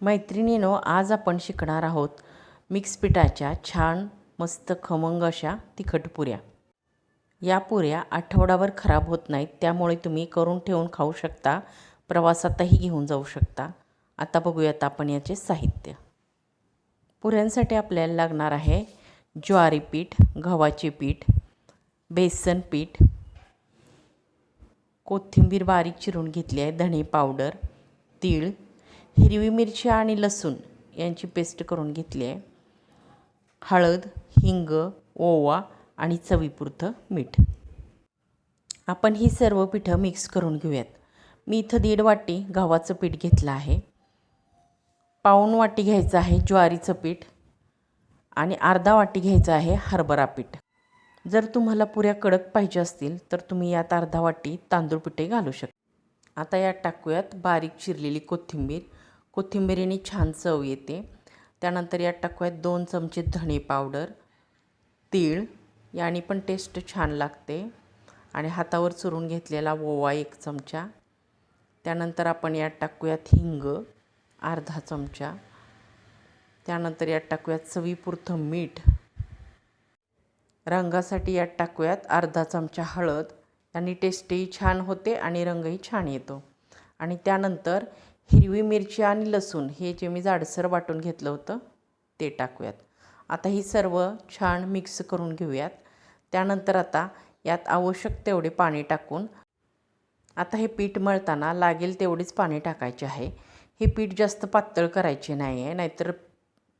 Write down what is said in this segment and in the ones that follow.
मैत्रिणीनो आज आपण शिकणार आहोत मिक्स पिठाच्या छान मस्त खमंग अशा तिखट पुऱ्या. या पुऱ्या आठवडाभर खराब होत नाहीत त्यामुळे तुम्ही करून ठेवून खाऊ शकता प्रवासातही घेऊन जाऊ शकता. आता बघूयात आपण याचे साहित्य. पुऱ्यांसाठी आपल्याला लागणार आहे ज्वारी पीठ गव्हाचे पीठ बेसन पीठ कोथिंबीर बारीक चिरून घेतली आहे धणे पावडर तीळ हिरवी मिरची आणि लसूण यांची पेस्ट करून घेतली आहे. हळद हिंग ओवा आणि चवीपुरतं मीठ. आपण ही सर्व पिठं मिक्स करून घेऊयात. मी इथं दीड वाटी गव्हाचं पीठ घेतलं आहे. पाऊण वाटी घ्यायचं आहे ज्वारीचं पीठ आणि अर्धा वाटी घ्यायचं आहे हरभरा पीठ. जर तुम्हाला पुऱ्या कडक पाहिजे असतील तर तुम्ही यात अर्धा वाटी तांदूळ पिठे घालू शकता. आता यात टाकूयात बारीक चिरलेली कोथिंबीर कोथिंबिरीने छान चव येते. त्यानंतर यात टाकूयात दोन चमचे धणे पावडर तीळ याने पण टेस्ट छान लागते. आणि हातावर चुरून घेतलेला ओवा एक चमचा. त्यानंतर आपण यात टाकूयात हिंग अर्धा चमचा. त्यानंतर यात टाकूयात चवीपुरतं मीठ. रंगासाठी यात टाकूयात अर्धा चमचा हळद. आणि टेस्टही छान होते आणि रंगही छान येतो. आणि त्यानंतर हिरवी मिरची आणि लसूण हे जे मी जाडसर वाटून घेतलं होतं ते टाकूयात. आता ही सर्व छान मिक्स करून घेऊयात. त्यानंतर आता यात आवश्यक तेवढे पाणी टाकून आता हे पीठ मळताना लागेल तेवढेच पाणी टाकायचे आहे. हे पीठ जास्त पातळ करायचे नाही आहे नाहीतर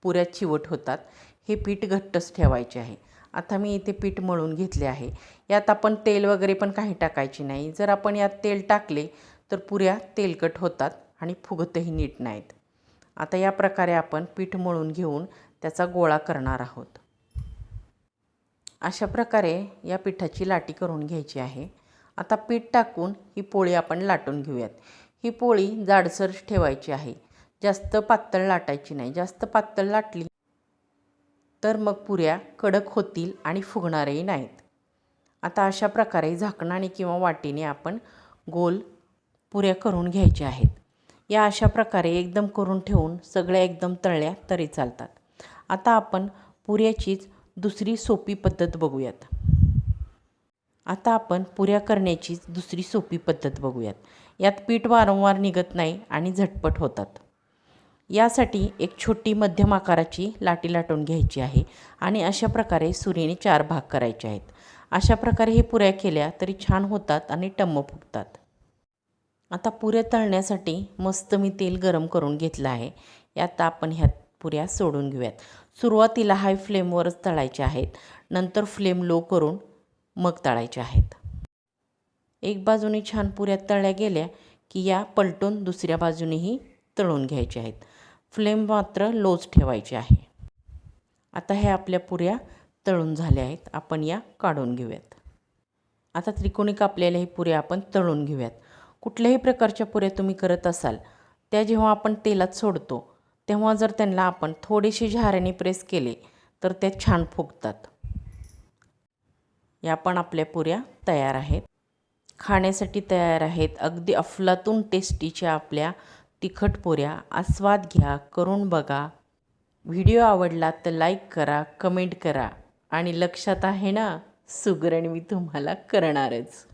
पुऱ्या चिवट होतात. हे पीठ घट्टच ठेवायचे आहे. आता मी इथे पीठ मळून घेतले आहे. यात आपण तेल वगैरे पण काही टाकायचे नाही. जर आपण यात तेल टाकले तर पुऱ्या तेलकट होतात. आणि फुगतही नीट नाहीत. आता या प्रकारे आपण पीठ मळून घेऊन त्याचा गोळा करणार आहोत. अशा प्रकारे या पिठाची लाटी करून घ्यायची आहे. आता पीठ टाकून ही पोळी आपण लाटून घेऊयात. ही पोळी जाडसर ठेवायची आहे. जास्त पातळ लाटायची नाही. जास्त पातळ लाटली तर मग पुऱ्या कडक होतील आणि फुगणारही नाहीत. आता अशा प्रकारे झाकणाने किंवा वाटीने आपण गोल पुऱ्या करून घ्यायच्या आहेत. या अशा प्रकारे एकदम करून ठेवून सगळ्या एकदम तळल्या तरी चालतात. आता आपण पुऱ्याचीच दुसरी सोपी पद्धत बघूयात. आता आपण पुऱ्या करण्याचीच दुसरी सोपी पद्धत बघूयात. यात पीठ वारंवार निघत नाही आणि झटपट होतात. यासाठी एक छोटी मध्यम आकाराची लाटी लाटून घ्यायची आहे आणि अशा प्रकारे सुरीने चार भाग करायचे आहेत. अशा प्रकारे हे पुऱ्या केल्या तरी छान होतात आणि टम्म फुगतात. आता पुऱ्या तळण्यासाठी मस्त मी तेल गरम करून घेतलं आहे. यात आपण ह्या पुऱ्या सोडून घेऊयात. सुरुवातीला हाय फ्लेमवरच तळायच्या आहेत. नंतर फ्लेम लो करून मग तळायच्या आहेत. एक बाजूने छान पुऱ्या तळल्या गेल्या की या पलटून दुसऱ्या बाजूनेही तळून घ्यायच्या आहेत. फ्लेम मात्र लोच ठेवायची आहे. आता ह्या आपल्या पुऱ्या तळून झाल्या आहेत. आपण या काढून घेऊयात. आता त्रिकोणी कापलेल्या ही पुऱ्या आपण तळून घेऊयात. कुठल्याही प्रकारच्या पुऱ्या तुम्ही करत असाल त्या जेव्हा आपण तेलात सोडतो तेव्हा जर त्यांना आपण थोडेसे झाऱ्याने प्रेस केले तर त्या छान फुगतात. या पण आपल्या पुऱ्या तयार आहेत. खाण्यासाठी तयार आहेत. अगदी अफलातून टेस्टीच्या आपल्या तिखट पुऱ्या. आस्वाद घ्या करून बघा. व्हिडिओ आवडला तर लाईक करा कमेंट करा. आणि लक्षात आहे ना सुगरण मी तुम्हाला करणारच.